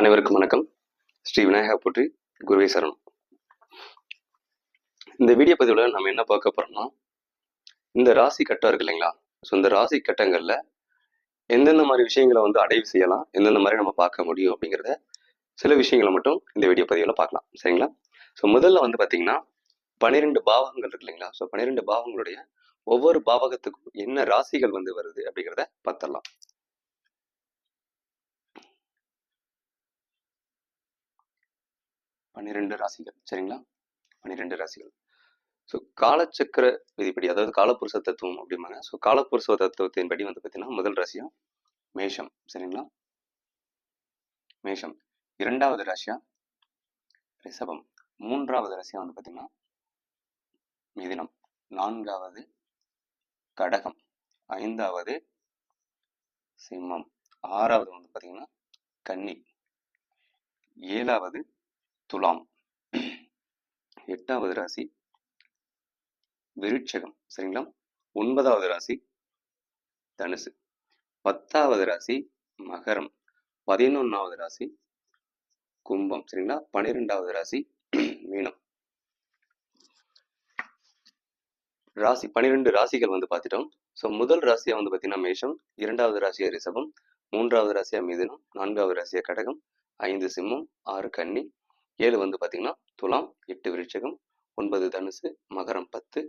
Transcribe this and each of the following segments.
அனைவருக்கும் வணக்கம். ஸ்ரீ விநாயகா போற்றி குருவே சரணம். இந்த வீடியோ பதிவில் நம்ம என்ன பார்க்க போறோம்னா இந்த ராசி கட்டம் இருக்கு இல்லைங்களா? ஸோ இந்த ராசி கட்டங்களில் எந்தெந்த மாதிரி விஷயங்களை வந்து அடைவு செய்யலாம் எந்தெந்த மாதிரி நம்ம பார்க்க முடியும் அப்படிங்கிறத சில விஷயங்களை மட்டும் இந்த வீடியோ பதிவில் பார்க்கலாம். சரிங்களா? ஸோ முதல்ல வந்து பார்த்தீங்கன்னா பன்னிரெண்டு பாவகங்கள் இருக்கு இல்லைங்களா? ஸோ பன்னிரெண்டு பாவங்களுடைய ஒவ்வொரு பாவகத்துக்கும் என்ன ராசிகள் வந்து வருது அப்படிங்கிறத பார்த்துடலாம். பன்னிரெண்டு ராசிகள் சரிங்களா? பன்னிரெண்டு ராசிகள். ஸோ காலச்சக்கர விதிப்படி அதாவது காலப்புருஷ தத்துவம் அப்படிம்பாங்க. ஸோ காலப்புருஷ தத்துவத்தின்படி வந்து பார்த்தீங்கன்னா முதல் ராசியா? மேஷம் சரிங்களா? மேஷம். இரண்டாவது ராசியா? ரிஷபம். மூன்றாவது ராசியா வந்து பார்த்தீங்கன்னா மிதினம். நான்காவது கடகம். ஐந்தாவது சிம்மம். ஆறாவது வந்து பார்த்தீங்கன்னா கன்னி. ஏழாவது துலாம். எட்டாவது ராசி. விருட்சகம். சரிங்களா? ஒன்பதாவது ராசி. தனுசு. பத்தாவது ராசி. மகரம். பதினொன்னாவது ராசி. கும்பம். சரிங்களா? பன்னிரெண்டாவது ராசி. மீனம். ராசி பன்னிரெண்டு ராசிகள் வந்து பார்த்துட்டோம். ஸோ முதல் ராசியா வந்து பார்த்தீங்கன்னா மேஷம். இரண்டாவது ராசியா ரிஷபம். மூன்றாவது ராசியா மிதுனம். நான்காவது ராசியா கடகம். ஐந்து சிம்மம். ஆறு கன்னி. ஏழு வந்து பார்த்தீங்கன்னா துலாம் எட்டு விருட்சகம் ஒன்பது தனுசு மகரம் பத்து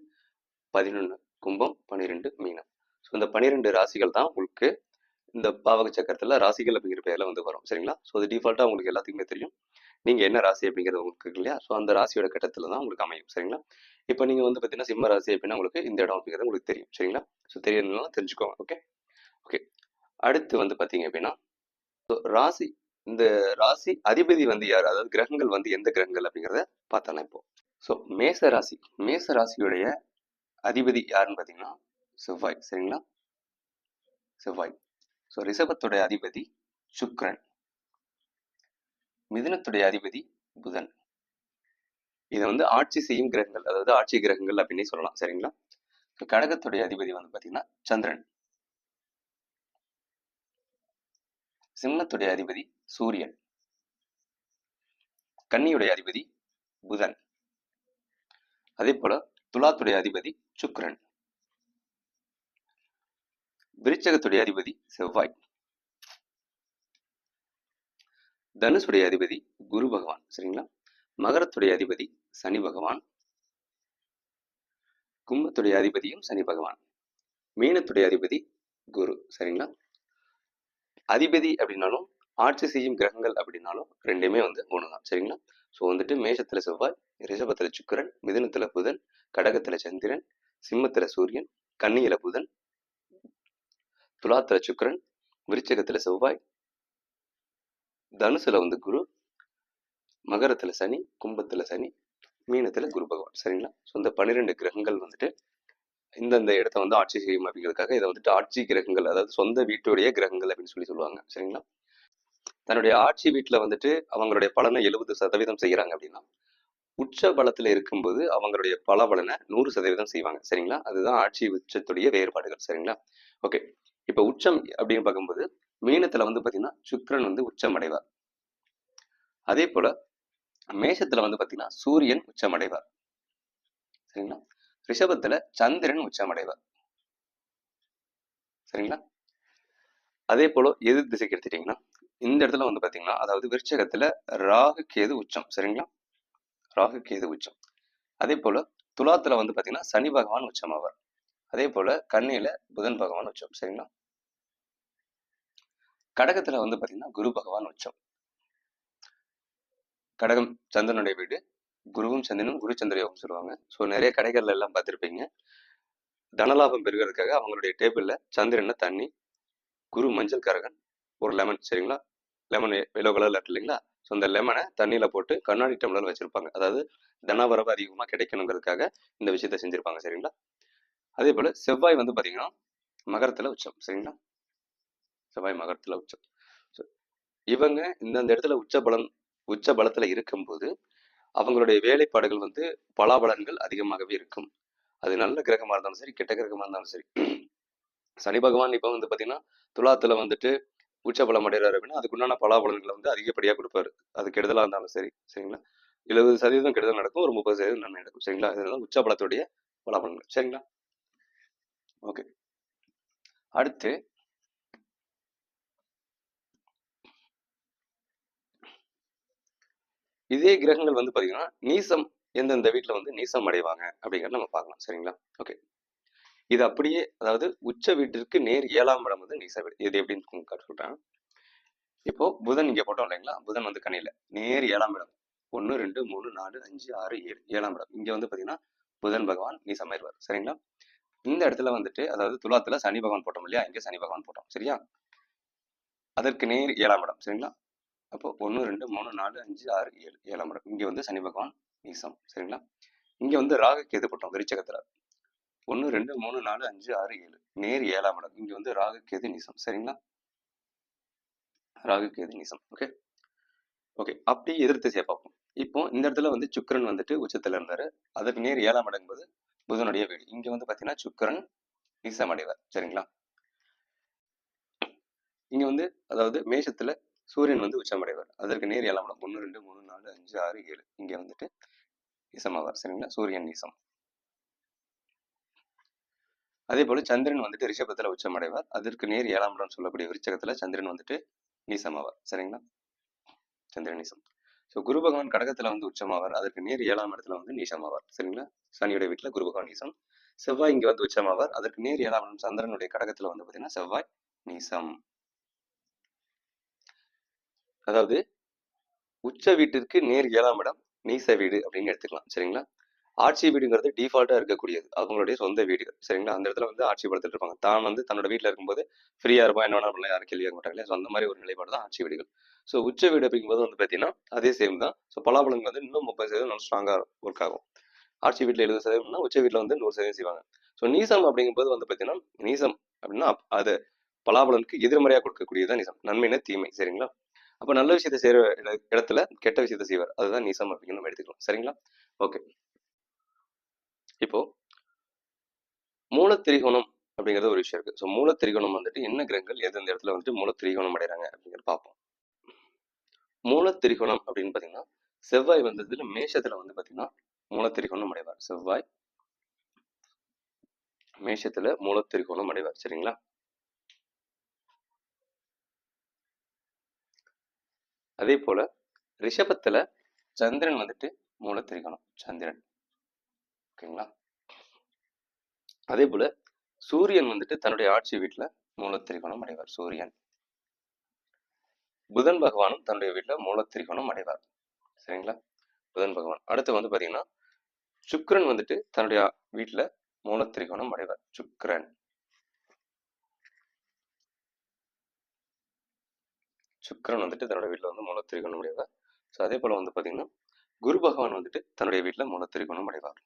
பதினொன்று கும்பம் பன்னிரெண்டு மீனம். ஸோ இந்த பன்னிரெண்டு ராசிகள் தான் உங்களுக்கு இந்த பாவக சக்கரத்தில் ராசிகள் அப்படிங்கிற பேரில் வந்து வரும். சரிங்களா? ஸோ அது டிஃபால்ட்டாக உங்களுக்கு எல்லாத்துக்குமே தெரியும். நீங்கள் என்ன ராசி அப்படிங்கிறது உங்களுக்கு இருக்கு இல்லையா? ஸோ அந்த ராசியோட கட்டத்தில் தான் உங்களுக்கு அமையும். சரிங்களா? இப்போ நீங்கள் வந்து பார்த்தீங்கன்னா சிம்ம ராசி அப்படின்னா உங்களுக்கு இந்த இடம் அப்படிங்கிறது உங்களுக்கு தெரியும். சரிங்களா? ஸோ தெரியணும்னா தெரிஞ்சுக்கோங்க. ஓகே ஓகே அடுத்து வந்து பார்த்தீங்க அப்படின்னா ராசி இந்த ராசி அதிபதி வந்து யார்? அதாவது கிரகங்கள் வந்து எந்த கிரகங்கள் அப்படிங்கிறத பார்த்தலாம் இப்போ. ஸோ மேச ராசி. மேச ராசியுடைய அதிபதி யாருன்னு பார்த்தீங்கன்னா செவ்வாய். சரிங்களா? செவ்வாய். ஸோ ரிஷபத்துடைய அதிபதி சுக்ரன் மிதுனத்துடைய அதிபதி புதன். இதை வந்து ஆட்சி செய்யும் கிரகங்கள் அதாவது ஆட்சி கிரகங்கள் அப்படின்னே சொல்லலாம். சரிங்களா? கடகத்துடைய அதிபதி வந்து பார்த்தீங்கன்னா சந்திரன். சிம்மத்துடைய அதிபதி சூரியன். கன்னியுடைய அதிபதி புதன். அதே போல துலாத்துடைய அதிபதி சுக்ரன் விருச்சகத்துடைய அதிபதி செவ்வாய். தனுஷுடைய அதிபதி குரு பகவான் சரிங்களா? மகரத்துடைய அதிபதி சனி பகவான். கும்பத்துடைய அதிபதியும் சனி பகவான். மீனத்துடைய அதிபதி குரு சரிங்களா? அதிபதி அப்படின்னாலும் ஆட்சி செய்யும் கிரகங்கள் அப்படின்னாலும் ரெண்டுமே வந்து ஒன்று தான் சரிங்களா? ஸோ வந்துட்டு மேஷத்துல செவ்வாய் ரிஷபத்துல சுக்கிரன் மிதுனத்துல புதன் கடகத்துல சந்திரன் சிம்மத்துல சூரியன் கன்னியில புதன் துலாத்துல சுக்கிரன் விருச்சகத்துல செவ்வாய் தனுசுல வந்து குரு மகரத்துல சனி கும்பத்துல சனி மீனத்துல குரு பகவான். சரிங்களா? ஸோ இந்த பன்னிரெண்டு கிரகங்கள் வந்துட்டு இந்தந்த இடத்த வந்து ஆட்சி செய்யும் அப்படிங்கிறதுக்காக இதை வந்துட்டு ஆட்சி கிரகங்கள் அதாவது சொந்த வீட்டுடைய கிரகங்கள் அப்படின்னு சொல்லி சொல்லுவாங்க. சரிங்களா? தன்னுடைய ஆட்சி வீட்டுல வந்துட்டு அவங்களுடைய பலனை எழுபது சதவீதம் செய்யறாங்க அப்படின்னா உச்ச பலத்துல இருக்கும்போது அவங்களுடைய பல பலனை நூறு சதவீதம் செய்வாங்க. சரிங்களா? அதுதான் ஆட்சி உச்சத்துடைய வேறுபாடுகள். சரிங்களா? ஓகே. இப்ப உச்சம் அப்படின்னு பார்க்கும்போது மீனத்துல வந்து பாத்தீங்கன்னா சுக்கிரன் வந்து உச்சம் அடைவார் அதே போல மேஷத்துல வந்து பாத்தீங்கன்னா சூரியன் உச்சம் அடைவார் சரிங்களா? ரிஷபத்துல சந்திரன் உச்சம் அடைவார் சரிங்களா? அதே போல எது திசைக்கு எடுத்துட்டீங்கன்னா இந்த இடத்துல வந்து பாத்தீங்கன்னா அதாவது விருச்சகத்துல ராகு கேது உச்சம். சரிங்களா? ராகு கேது உச்சம். அதே போல துலாத்துல வந்து பாத்தீங்கன்னா சனி பகவான் உச்சம் ஆவார் அதே போல கன்னியில புதன் பகவான் உச்சம். சரிங்களா? கடகத்துல வந்து பாத்தீங்கன்னா குரு பகவான் உச்சம். கடகம் சந்திரனுடைய வீடு குருவும் சந்திரனும் குரு சந்திர யோகம் சொல்லுவாங்க. ஸோ நிறைய கடைகள்ல எல்லாம் பார்த்துருப்பீங்க. தனலாபம் பெறுகிறதுக்காக அவங்களுடைய டேபிளில் சந்திரனை தண்ணி குரு மஞ்சள் கரகன் ஒரு லெமன் சரிங்களா? லெமன் எல்லோ கலர்ல இருக்கு இல்லைங்களா? ஸோ அந்த லெமனை தண்ணியில் போட்டு கண்ணாடி டம்ளர் வச்சிருப்பாங்க. அதாவது தனவரவு அதிகமாக கிடைக்கணுங்கிறதுக்காக இந்த விஷயத்த செஞ்சுருப்பாங்க சரிங்களா? அதே போல் செவ்வாய் வந்து பார்த்தீங்கன்னா மகரத்தில் உச்சம் சரிங்களா? செவ்வாய் மகரத்தில் உச்சம். ஸோ இவங்க இந்தந்த இடத்துல உச்ச பலம் உச்ச பலத்தில் இருக்கும்போது அவங்களுடைய வேலைப்பாடுகள் வந்து பலாபலன்கள் அதிகமாகவே இருக்கும். அது நல்ல கிரகமாக இருந்தாலும் சரி கெட்ட கிரகமாக இருந்தாலும் சரி. சனி பகவான் இப்போ வந்து பார்த்தீங்கன்னா துலாத்தில் வந்துட்டு உச்சபலம் அடைகிறார் அப்படின்னா அதுக்குண்டான பலாபலன்களை வந்து அதிகப்படியாக கொடுப்பாரு. அது கெடுதலாக இருந்தாலும் சரி சரிங்களா? எழுபது சதவீதம் கெடுதல் நடக்கும் ஒரு முப்பது சதவீதம் நன்மை நடக்கும் சரிங்களா? இதெல்லாம் உச்சபலத்துடைய பலாபலன்கள் சரிங்களா? ஓகே. அடுத்து இதே கிரகங்கள் வந்து பார்த்தீங்கன்னா நீசம் எந்தெந்த வீட்டில் வந்து நீசம் அடைவாங்க அப்படிங்கிறத நம்ம பார்க்கலாம். சரிங்களா? ஓகே இது அப்படியே அதாவது உச்ச வீட்டிற்கு நேர் ஏழாம் இடம் வந்து நீச வீடு. இது எப்படின்னு உங்களுக்கு சொல்றேன். இப்போ புதன் இங்கே போட்டோம் இல்லைங்களா? புதன் வந்து கணியில நேர் ஏழாம் இடம். ஒன்று ரெண்டு மூணு நாலு அஞ்சு ஆறு ஏழு. ஏழாம் இடம். இங்கே வந்து பார்த்தீங்கன்னா புதன் பகவான் நீசமாயிருவார் சரிங்களா? இந்த இடத்துல வந்துட்டு அதாவது துலாத்துல சனி பகவான் போட்டோம் இல்லையா? இங்கே சனி பகவான் போட்டோம். சரியா? அதற்கு நேர் ஏழாம் இடம். சரிங்களா? அப்போ ஒன்று ரெண்டு மூணு நாலு அஞ்சு ஆறு ஏழு ஏழாம் இடம். இங்க வந்து சனி பகவான் நீசம். சரிங்களா? இங்க வந்து ராகு கேது போட்டோம் விருச்சகத்துல. ஒன்று ரெண்டு மூணு நாலு அஞ்சு ஆறு ஏழு. நேர் ஏழாம் இடம். இங்கே வந்து ராகு கேது நீசம். சரிங்களா? ராகு கேது நீசம். ஓகே? ஓகே. அப்படி எதிர் திசையை பார்ப்போம். இப்போ இந்த இடத்துல வந்து சுக்கரன் வந்துட்டு உச்சத்துல இருந்தாரு. அதற்கு நேர் ஏழாம் இடங்கும்போது புதனுடைய வீடு. இங்க வந்து பாத்தீங்கன்னா சுக்கரன் நீசம் அடைவார் சரிங்களா? இங்க வந்து அதாவது மேஷத்துல சூரியன் வந்து உச்சமடைவார். அதற்கு நேர் ஏழாம் இடம் ஒன்று ரெண்டு மூணு நாலு அஞ்சு ஆறு ஏழு. இங்க வந்துட்டு இசமாவார். சரிங்களா? சூரியன் நீசம் அதே போல சந்திரன் வந்துட்டு ரிஷபத்துல உச்சமடைவார். அதற்கு நேர் ஏழாம் இடம் சொல்லக்கூடிய விருச்சகத்துல சந்திரன் வந்துட்டு நீசமாவார். சரிங்களா? சந்திரன் நீசம். ஸோ குரு பகவான் கடகத்துல வந்து உச்சமாவார். அதற்கு நேர் ஏழாம் இடத்துல வந்து நீசமாவார். சரிங்களா? சனியோட வீட்டுல குரு பகவான் நீசம். செவ்வாய் இங்க வந்து உச்சமாவார். அதற்கு நேர் ஏழாம் இடம் சந்திரனுடைய கடகத்துல வந்து பாத்தீங்கன்னா செவ்வாய் நீசம். அதாவது உச்ச வீட்டிற்கு நேர் ஏழாம் இடம் நீச வீடு அப்படின்னு எடுத்துக்கலாம். சரிங்களா? ஆட்சி வீடுங்கிறது டிஃபால்ட்டாக இருக்கக்கூடியது. அவங்களுடைய சொந்த வீடுகள். சரிங்களா? அந்த இடத்துல வந்து ஆட்சி படுத்துட்டு இருப்பாங்க. தான் வந்து தன்னோட வீட்டில் இருக்கும்போது ஃப்ரீயாக இருப்பா என்ன வேணாலும் யாரும் கேள்வி கேட்க மாட்டாங்க ஸோ அந்த மாதிரி ஒரு நிலைப்பாடு தான் ஆட்சி வீடுகள். ஸோ உச்ச வீடு அப்படிங்கும்போது வந்து பார்த்தீங்கன்னா அதே சேம் தான். ஸோ பலாபலங்கள் வந்து இன்னும் முப்பது சதவீதம் நல்லா ஸ்ட்ராங்காக ஒர்க் ஆகும். ஆட்சி வீட்டில் எழுபது சதவீதம்னா உச்ச வீட்டில் வந்து நூறு சதவீதம் செய்வாங்க. ஸோ நீசம் அப்படிங்கும்போது வந்து பார்த்தீங்கன்னா நீசம் அப்படின்னா அது பலாபலனுக்கு எதிர்மறையாக கொடுக்கக்கூடியதான் நீசம். நன்மைனா தீமை. சரிங்களா? அப்போ நல்ல விஷயத்தை செய்யற இடத்துல கெட்ட விஷயத்தை செய்வார். அதுதான் நீசம் அப்படின்னு நம்ம எடுத்துக்கலாம். சரிங்களா? ஓகே. இப்போ மூலத்திரிகோணம் அப்படிங்கிறது ஒரு விஷயம் இருக்கு. ஸோ மூலத்திரிகோணம் வந்துட்டு என்ன கிரகங்கள் எந்தெந்த இடத்துல வந்துட்டு மூலத்திரிகோணம் அடைறாங்க அப்படிங்கிறத பார்ப்போம். மூலத்திரிகோணம் அப்படின்னு பார்த்தீங்கன்னா செவ்வாய் வந்ததுல மேஷத்துல வந்து பார்த்தீங்கன்னா மூலத்திரிகோணம் அடைவார். செவ்வாய் மேஷத்துல மூலத்திரிகோணம் அடைவார். சரிங்களா? அதே போல ரிஷபத்துல சந்திரன் வந்துட்டு மூலத்திரிகோணம் சந்திரன். ஓகேங்களா? அதே போல சூரியன் வந்துட்டு தன்னுடைய ஆட்சி வீட்டுல மூலத்திரிகோணம் அடைவார். சூரியன். புதன் பகவானும் தன்னுடைய வீட்டுல மூலத்திரிகோணம் அடைவார். சரிங்களா? புதன் பகவான். அடுத்து வந்து பாத்தீங்கன்னா சுக்கரன் வந்துட்டு தன்னுடைய வீட்டுல மூலத்திரிகோணம் அடைவார். சுக்கிரன். சுக்கிரன் வந்துட்டு தன்னோட வீட்டில் வந்து மூலத்திரிகோணம் அடைவார் ஸோ அதே போல் வந்து பார்த்தீங்கன்னா குரு பகவான் வந்துட்டு தன்னுடைய வீட்டில் மூலத்திரிகோணம் அடைவார்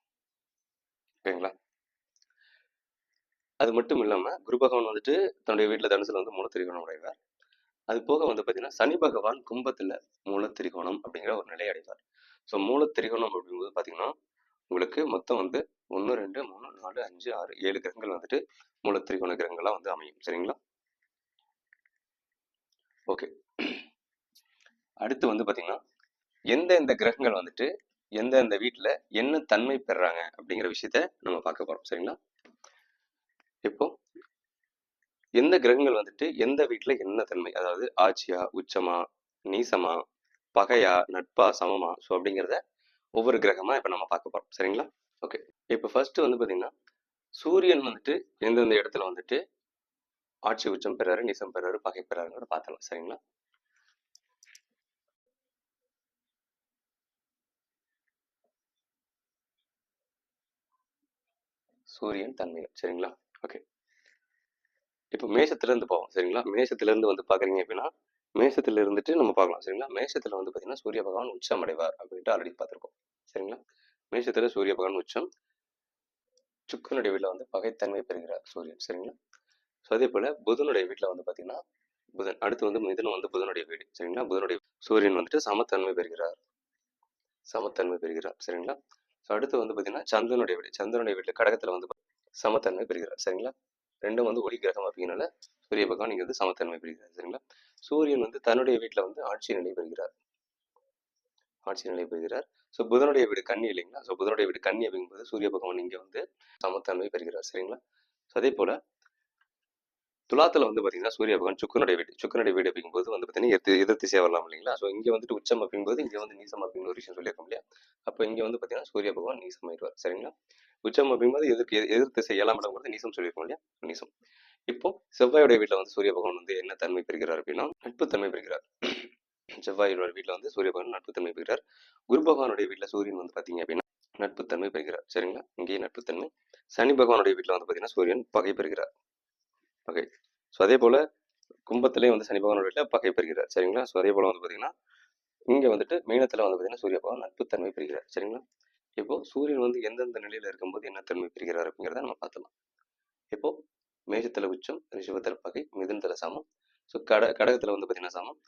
ஓகேங்களா? அது மட்டும் இல்லாமல் குரு பகவான் வந்துட்டு தன்னுடைய வீட்டில் தனுசில் வந்து மூலத்திரிகோணம் அடைவார் அது போக வந்து பார்த்தீங்கன்னா சனி பகவான் கும்பத்தில் மூலத்திரிகோணம் அப்படிங்கிற ஒரு நிலை அடைவார். ஸோ மூலத்திரிகோணம் அப்படிங்கும்போது பார்த்தீங்கன்னா உங்களுக்கு மொத்தம் வந்து ஒன்று ரெண்டு மூணு நாலு அஞ்சு ஆறு ஏழு கிரகங்கள் வந்துட்டு மூலத்திரிகோண கிரகங்களாக வந்து அமையும். சரிங்களா? ஓகே. அடுத்து வந்து பாத்தீங்கன்னா எந்தெந்த கிரகங்கள் வந்துட்டு எந்தெந்த வீட்டில் என்ன தன்மை பெறுறாங்க அப்படிங்கிற விஷயத்த நம்ம பார்க்க போகிறோம் சரிங்களா? இப்போ எந்த கிரகங்கள் வந்துட்டு எந்த வீட்டில் என்ன தன்மை? அதாவது ஆட்சியா உச்சமா நீசமா பகையா நட்பா சமமா? ஸோ அப்படிங்கிறத ஒவ்வொரு கிரகமா இப்போ நம்ம பார்க்க போகிறோம் சரிங்களா? ஓகே இப்போ ஃபர்ஸ்ட் வந்து பார்த்தீங்கன்னா சூரியன் வந்துட்டு எந்தெந்த இடத்துல வந்துட்டு ஆட்சி உச்சம் பெறாரு நீசம் பெறாரு பகை பெறாருங்கிறத பார்த்தலாம் சரிங்களா? சூரியன் தன்மைகள் சரிங்களா? ஓகே இப்போ மேஷத்துல இருந்து போவோம். சரிங்களா? மேஷத்திலேருந்து வந்து பாக்குறீங்க அப்படின்னா மேஷத்துல இருந்துட்டு நம்ம பார்க்கலாம். சரிங்களா? மேஷத்துல வந்து பாத்தீங்கன்னா சூரிய பகவான் உச்சம் அடைவார் அப்படின்ட்டு ஆல்ரெடி பார்த்திருக்கோம். சரிங்களா? மேஷத்துல சூரிய பகவான் உச்சம் சுக்கனுடைய வீட்டில் வந்து பகைத்தன்மை பெறுகிறார் சூரியன். சரிங்களா? ஸோ அதே போல புதனுடைய வீட்டுல வந்து பாத்தீங்கன்னா புதன் அடுத்து வந்து மிதனம் வந்து புதனுடைய வீடு. சரிங்களா? புதனுடைய சூரியன் வந்துட்டு சமத்தன்மை பெறுகிறார். சமத்தன்மை பெறுகிறார். சரிங்களா? ஸோ அடுத்து வந்து பார்த்தீங்கன்னா சந்திரனுடைய வீடு சந்திரனுடைய வீட்டில் கடகத்தில் வந்து சமத்தன்மை பெறுகிறார். சரிங்களா? ரெண்டும் வந்து ஒளி கிரகம் அப்படிங்கிறனால சூரிய பகவான் நீங்கள் வந்து சமத்தன்மை பெறுகிறார். சரிங்களா? சூரியன் வந்து தன்னுடைய வீட்டில் வந்து ஆட்சி நிலை பெறுகிறார். ஆட்சி நிலை பெறுகிறார். ஸோ புதனுடைய வீடு கண்ணி இல்லைங்களா? ஸோ புதனுடைய வீடு கண்ணி அப்படிங்கும்போது சூரிய பகவான் இங்கே வந்து சமத்தன்மை பெறுகிறார். சரிங்களா? ஸோ அதே போல் துலாத்துல வந்து பாத்தீங்கன்னா சூரிய பகவான் சுக்கரனுடைய வீடு சுக்கரனுடைய வீடு அப்படிங்கும்போது வந்து பாத்தீங்கன்னா எதிர்த்து எதிர்த்து திசையா வரலாம் இல்லைங்களா? ஸோ இங்க வந்துட்டு உச்சம் அப்படிங்கும்போது இங்க வந்து நீசம் அப்படிங்கிற ஒரு விஷயம் சொல்லியிருக்கோம் இல்லையா? அப்போ இங்க வந்து பாத்தீங்கன்னா சூரிய பகவான் நீசம் ஆயிடுவார். சரிங்களா? உச்சம் அப்படிங்கும்போது எதிர்க்கு எதிர் எதிர் திசை ஏழாம் இடம்ங்கிறது நீசம் சொல்லியிருக்கோம் இல்லையா? நீசம். இப்போ செவ்வாயுடைய வீட்டுல வந்து சூரிய பகவான் வந்து என்ன தன்மை பெறுகிறார் அப்படின்னா நட்பு தன்மை பெறுகிறார். செவ்வாயுடைய வீட்டுல வந்து சூரிய பகவான் நட்பு தன்மை பெறுகிறார். குரு பகவானுடைய வீட்டுல சூரியன் வந்து பாத்தீங்க அப்படின்னா நட்புத்தன்மை பெறுகிறார். சரிங்களா? இங்கேயே நட்புத்தன்மை சனி பகவானுடைய வீட்டுல வந்து பாத்தீங்கன்னா சூரியன் பகை பெறுகிறார். பகை ஸோ அதே போல் கும்பத்திலேயே வந்து சனி பகவானோட வீட்டில் பகை பெறுகிறார். சரிங்களா? ஸோ அதே போல் வந்து பார்த்தீங்கன்னா இங்கே வந்துட்டு மீனத்தில் வந்து பார்த்தீங்கன்னா சூரிய பகவான் நட்புத்தன்மை பெறுகிறார். சரிங்களா? இப்போ சூரியன் வந்து எந்தெந்த நிலையில் இருக்கும்போது என்ன தன்மை பெறுகிறார் அப்படிங்கிறத நம்ம பார்த்தலாம் இப்போ மேஷத்தில் உச்சம் ரிஷபத்தில் பகை மிதுனத்துல சமம். ஸோ கட கடகத்தில் வந்து பார்த்தீங்கன்னா சமம்.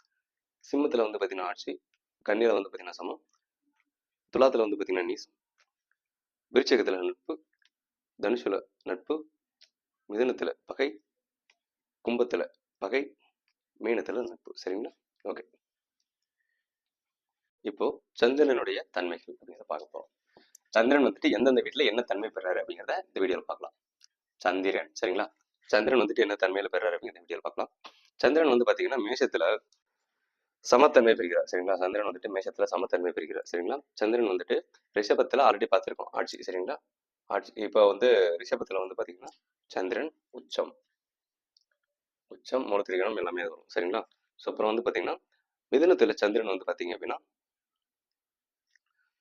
சிம்மத்தில் வந்து பார்த்தீங்கன்னா ஆட்சி கண்ணியில் வந்து பார்த்தீங்கன்னா சமம். துலாத்தில் வந்து பார்த்தீங்கன்னா நீசம். விருச்சகத்தில் நட்பு தனுஷுல நட்பு மிதுனத்தில் பகை கும்பத்துல பகை மீனத்துல நட்பு. சரிங்களா? ஓகே இப்போ சந்திரனுடைய தன்மைகள் அப்படிங்கிறத பார்க்க போறோம். சந்திரன் வந்துட்டு எந்தெந்த வீட்டுல என்ன தன்மை பெறாரு அப்படிங்கிறத இந்த வீடியோல பார்க்கலாம். சந்திரன். சரிங்களா? சந்திரன் வந்துட்டு என்ன தன்மையில பெறாரு அப்படிங்கிறத வீடியோல பார்க்கலாம். சந்திரன் வந்து பாத்தீங்கன்னா மேஷத்தில் சமத்தன்மை பெறுகிறார். சரிங்களா? சந்திரன் வந்துட்டு மேஷத்துல சமத்தன்மை பெறுகிறார். சரிங்களா? சந்திரன் வந்துட்டு ரிஷபத்துல ஆல்ரெடி பார்த்திருக்கோம். ஆட்சி. சரிங்களா? ஆட்சி. இப்போ வந்து ரிஷபத்துல வந்து பாத்தீங்கன்னா சந்திரன் உச்சம். உச்சம் மூலத்திரிகணம் எல்லாமே வரும். சரிங்களா? ஸோ அப்புறம் வந்து பார்த்தீங்கன்னா மிதனத்தில் சந்திரன் வந்து பார்த்தீங்க அப்படின்னா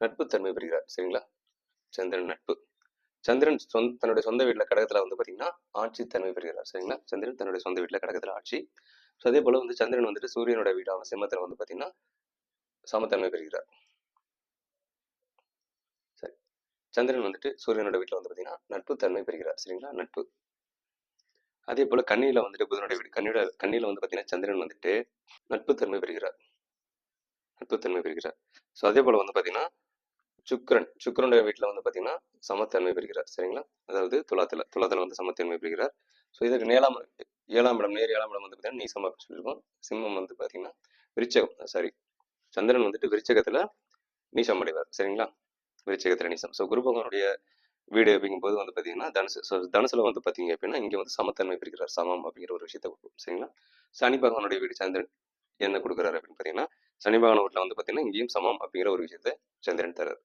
நட்பு தன்மை பெறுகிறார். சரிங்களா? சந்திரன் நட்பு. சந்திரன் சொந்த தன்னுடைய சொந்த வீட்டில் கடகத்தில் வந்து பார்த்தீங்கன்னா ஆட்சி தன்மை பெறுகிறார். சரிங்களா? சந்திரன் தன்னுடைய சொந்த வீட்டில் கடகத்தில் ஆட்சி. ஸோ அதே போல் வந்து சந்திரன் வந்துட்டு சூரியனோட வீடான சிம்மத்தில் வந்து பார்த்தீங்கன்னா சமத்தன்மை பெறுகிறார். சரி. சந்திரன் வந்துட்டு சூரியனோட வீட்டில் வந்து பார்த்தீங்கன்னா நட்பு தன்மை பெறுகிறார். சரிங்களா? நட்பு. அதே போல கண்ணியில வந்துட்டு புதனுடைய வீடு கண்ணியோட கண்ணியில வந்து பாத்தீங்கன்னா சந்திரன் வந்துட்டு நட்புத்தன்மை பெறுகிறார். நட்புத்தன்மை பெறுகிறார். ஸோ அதே போல வந்து பாத்தீங்கன்னா சுக்கிரன் சுக்கரனுடைய வீட்டுல வந்து பாத்தீங்கன்னா சமத்தன்மை பெறுகிறார். சரிங்களா? அதாவது துலாத்துல துலாத்துல வந்து சமத்தன்மை பெறுகிறார். ஸோ இதுக்கு ஏழாம் ஏழாம் இடம் நேர் ஏழாம் இடம் வந்து பாத்தீங்கன்னா நீசம் அப்படின்னு சொல்லியிருக்கோம். சிம்மம் வந்து பாத்தீங்கன்னா விருச்சகம் சாரி சந்திரன் வந்துட்டு விருச்சகத்துல நீசம் அடைவார். சரிங்களா? விருச்சகத்துல நீசம். ஸோ குரு பகவானுடைய வீடு அப்படிங்கும்போது வந்து பார்த்தீங்கன்னா தனுசு ஸோ வந்து பார்த்தீங்க அப்படின்னா இங்கே வந்து சமத்தன்மை பிரிக்கிறார் சமம் அப்படிங்கிற ஒரு விஷயத்தை கொடுக்கும் சரிங்களா? சனி பகவானுடைய வீடு சந்திரன் என்ன கொடுக்குறாரு அப்படின்னு பார்த்தீங்கன்னா சனி பகவான் வீட்டில் வந்து பாத்தீங்கன்னா இங்கேயும் சமம் அப்படிங்கிற ஒரு விஷயத்த சந்திரன் தரார்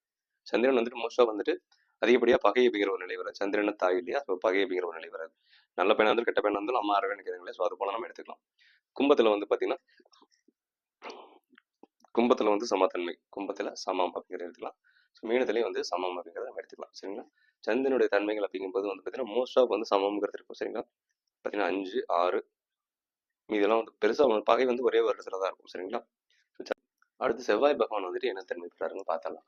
சந்திரன் வந்துட்டு மோஸ்ட்டாக வந்துட்டு அதிகப்படியாக பகை அப்படிங்கிற ஒரு நிலை வராது. சந்திரன் தாய் இல்லையா? ஸோ பகை அப்படிங்கிற ஒரு நிலை வராது. நல்ல பையனாக இருந்தாலும் கெட்ட பையனாக இருந்தாலும் அம்மா அறவே ஸோ அது போல நம்ம எடுத்துக்கலாம். கும்பத்துல வந்து பாத்தீங்கன்னா கும்பத்துல வந்து சமத்தன்மை கும்பத்துல சமம் அப்படிங்கிறத எடுத்துக்கலாம். ஸோ மீனத்துலேயும் வந்து சமம் அப்படிங்கிறத நம்ம எடுத்துக்கலாம் சரிங்களா? சந்திரனுடைய தன்மைகள் அப்படிங்கும்போது வந்து பார்த்தீங்கன்னா மோஸ்ட் ஆஃப் வந்து சமம்ங்கிறது இருக்கும். சரிங்களா? பார்த்தீங்கன்னா அஞ்சு ஆறு. இதெல்லாம் வந்து பெருசாக வந்து பகை வந்து ஒரே வருடத்துல தான் இருக்கும். சரிங்களா? அடுத்து செவ்வாய் பகவான் வந்துட்டு என்ன தன்மை பெறாருங்க பார்த்தலாம்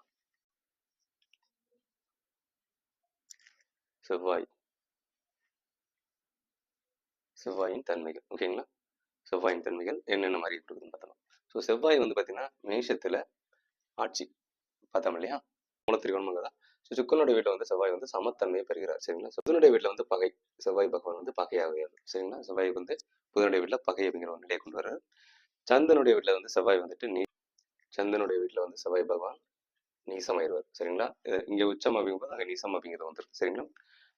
செவ்வாய். செவ்வாயின் தன்மைகள். ஓகேங்களா? செவ்வாயின் தன்மைகள் என்னென்ன மாதிரி இருக்குதுன்னு பார்த்தலாம் ஸோ செவ்வாய் வந்து பார்த்தீங்கன்னா மேஷத்துல ஆட்சி. பார்த்தோம் இல்லையா? மூலத்திரிகோணமாக தான் ஸோ சுக்கனுடைய வீட்டில் வந்து செவ்வாய் வந்து சமத்தன்மையை பெறுகிறார் சரிங்களா? புதனுடைய வீட்டில் வந்து பகை செவ்வாய் பகவான் வந்து பகையாகவே சரிங்களா? செவ்வாய் வந்து புதனுடைய வீட்டில் பகை அப்படிங்கிற ஒரு நிலையை கொண்டு வர்றாரு. சந்தனுடைய வீட்டில் வந்து செவ்வாய் வந்துட்டு நீ சந்தனுடைய வீட்டில் வந்து செவ்வாய் பகவான் நீசமாயிருவார் சரிங்களா? இங்கே உச்சம் அப்படிங்கும்போது அங்கே நீசம் அப்படிங்கிறது வந்துருக்கு சரிங்களா?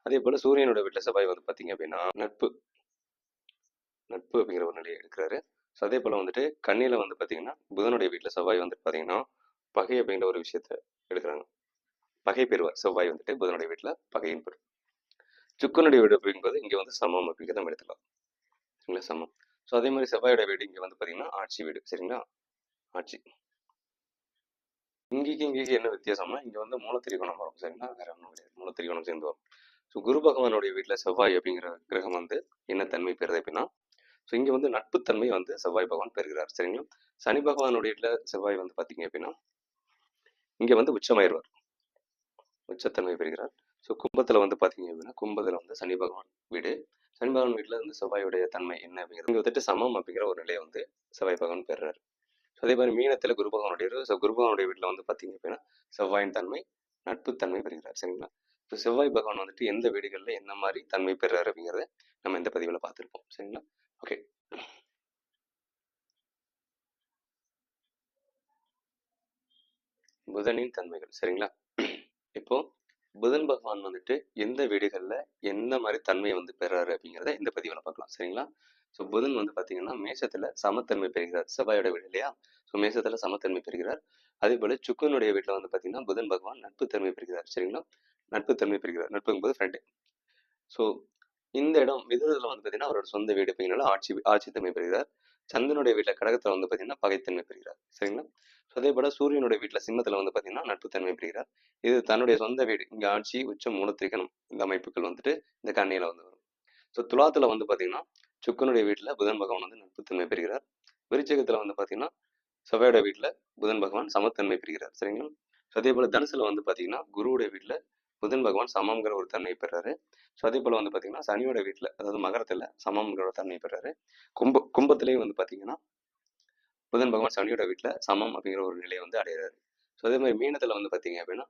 அதே போல் சூரியனோட வீட்டில் செவ்வாய் வந்து பார்த்தீங்க அப்படின்னா நட்பு நட்பு அப்படிங்கிற ஒரு நிலையை எடுக்கிறாரு. ஸோ அதே போல் வந்துட்டு கண்ணியில் வந்து பார்த்தீங்கன்னா புதனுடைய வீட்டில் செவ்வாய் வந்துட்டு பார்த்தீங்கன்னா பகை அப்படிங்கிற ஒரு விஷயத்த எடுக்கிறாங்க. பகை பெறுவார். செவ்வாய் வந்துட்டு புதனுடைய வீட்டில் பகையின் பெறும். சுக்கனுடைய வீடு அப்படிங்கும்போது இங்கே வந்து சமம் அப்படிங்கிறத நம்ம எடுத்துக்கலாம். சரிங்களா சமம். ஸோ அதே மாதிரி செவ்வாயோட வீடு இங்கே வந்து பார்த்தீங்கன்னா ஆட்சி வீடு. சரிங்களா? ஆட்சி. இங்கேக்கு இங்கேக்கு என்ன வித்தியாசம்னா இங்கே வந்து மூலத்திரிகோணம் வரும். சரிங்களா? வேற ஒன்றும் கிடையாது. மூலத்திரிகோணம் சேர்ந்து வரும். ஸோ குரு பகவானுடைய வீட்டில் செவ்வாய் அப்படிங்கிற கிரகம் வந்து என்ன தன்மை பெறுது அப்படின்னா ஸோ இங்கே வந்து நட்புத்தன்மை வந்து செவ்வாய் பகவான் பெறுகிறார். சரிங்களா? சனி பகவானுடைய வீட்டில் செவ்வாய் வந்து பார்த்தீங்க அப்படின்னா இங்கே வந்து உச்சமாயிருவார். உச்சத்தன்மை பெறுகிறார். ஸோ கும்பத்துல வந்து பார்த்தீங்க அப்படின்னா கும்பத்துல வந்து சனி பகவான் வீடு. சனி பகவான் வீட்டில் வந்து செவ்வாயுடைய தன்மை என்ன அப்படிங்கிறது வந்துட்டு சமம் அப்படிங்கிற ஒரு நிலையை வந்து செவ்வாய் பகவான் பெறுறாரு. ஸோ அதே மாதிரி மீனத்துல குரு பகவானுடைய ஸோ குரு பகவானுடைய வீட்டில் வந்து பார்த்தீங்க அப்படின்னா செவ்வாயின் தன்மை நட்பு தன்மை பெறுகிறார். சரிங்களா? ஸோ செவ்வாய் பகவான் வந்துட்டு எந்த வீடுகளில் என்ன மாதிரி தன்மை பெறுறாரு அப்படிங்கிறத நம்ம இந்த பதிவில் பார்த்துருப்போம் சரிங்களா? ஓகே புதனின் தன்மைகள். சரிங்களா? இப்போ புதன் பகவான் வந்துட்டு எந்த வீடுகளில் எந்த மாதிரி தன்மையை வந்து பெறாரு அப்படிங்கிறத இந்த பதிவில் பார்க்கலாம். சரிங்களா? ஸோ புதன் வந்து பார்த்தீங்கன்னா மேஷத்தில் சமத்தன்மை பெறுகிறார். செவ்வாயோட வீடு இல்லையா? ஸோ மேஷத்தில் சமத்தன்மை பெறுகிறார். அதே போல் சுக்கனுடைய வீட்டில் வந்து பார்த்தீங்கன்னா புதன் பகவான் நட்புத்தன்மை பெறுகிறார். சரிங்களா? நட்புத்தன்மை பெறுகிறார். நட்புங்கும்போது ஃப்ரெண்டு ஸோ இந்த இடம் மிதுனத்தில் வந்து பார்த்தீங்கன்னா அவரோட சொந்த வீடு அப்படிங்கிறனால ஆட்சி ஆட்சி தன்மை பெறுகிறார். சந்திரனுடைய வீட்டில் கடகத்தில் வந்து பார்த்தீங்கன்னா பகைத்தன்மை பெறுகிறார். சரிங்களா? ஸோ அதே போல சூரியனுடைய வீட்டில் சிம்மத்தில் வந்து பார்த்தீங்கன்னா நட்புத்தன்மை பெறுகிறார். இது தன்னுடைய சொந்த வீடு. இங்கே ஆட்சி உச்சம் மூலத்திரிகணம் இந்த அமைப்புகள் வந்துட்டு இந்த கண்ணியில் வந்து வரும். ஸோ துலாத்தில் வந்து பார்த்தீங்கன்னா சுக்கனுடைய வீட்டில் புதன் பகவான் வந்து நட்புத்தன்மை பெறுகிறார். விருச்சகத்தில் வந்து பார்த்தீங்கன்னா செவ்வாயோட வீட்டில் புதன் பகவான் சமத்தன்மை பெறுகிறார். சரிங்களா? அதே போல தனுசுல வந்து பார்த்தீங்கன்னா குருவுடைய வீட்டில் புதன் பகவான் சமம்ங்கிற ஒரு தன்மை பெறாரு. ஸோ அதே போல் வந்து பார்த்தீங்கன்னா சனியோட வீட்டில் அதாவது மகரத்தில் சமம்ங்கிற ஒரு தன்மை பெறாரு. கும்ப கும்பத்திலேயே வந்து பார்த்தீங்கன்னா புதன் பகவான் சனியோட வீட்டில் சமம் அப்படிங்கிற ஒரு நிலையை வந்து அடைகிறாரு ஸோ அதே மாதிரி மீனத்தில் வந்து பார்த்தீங்க அப்படின்னா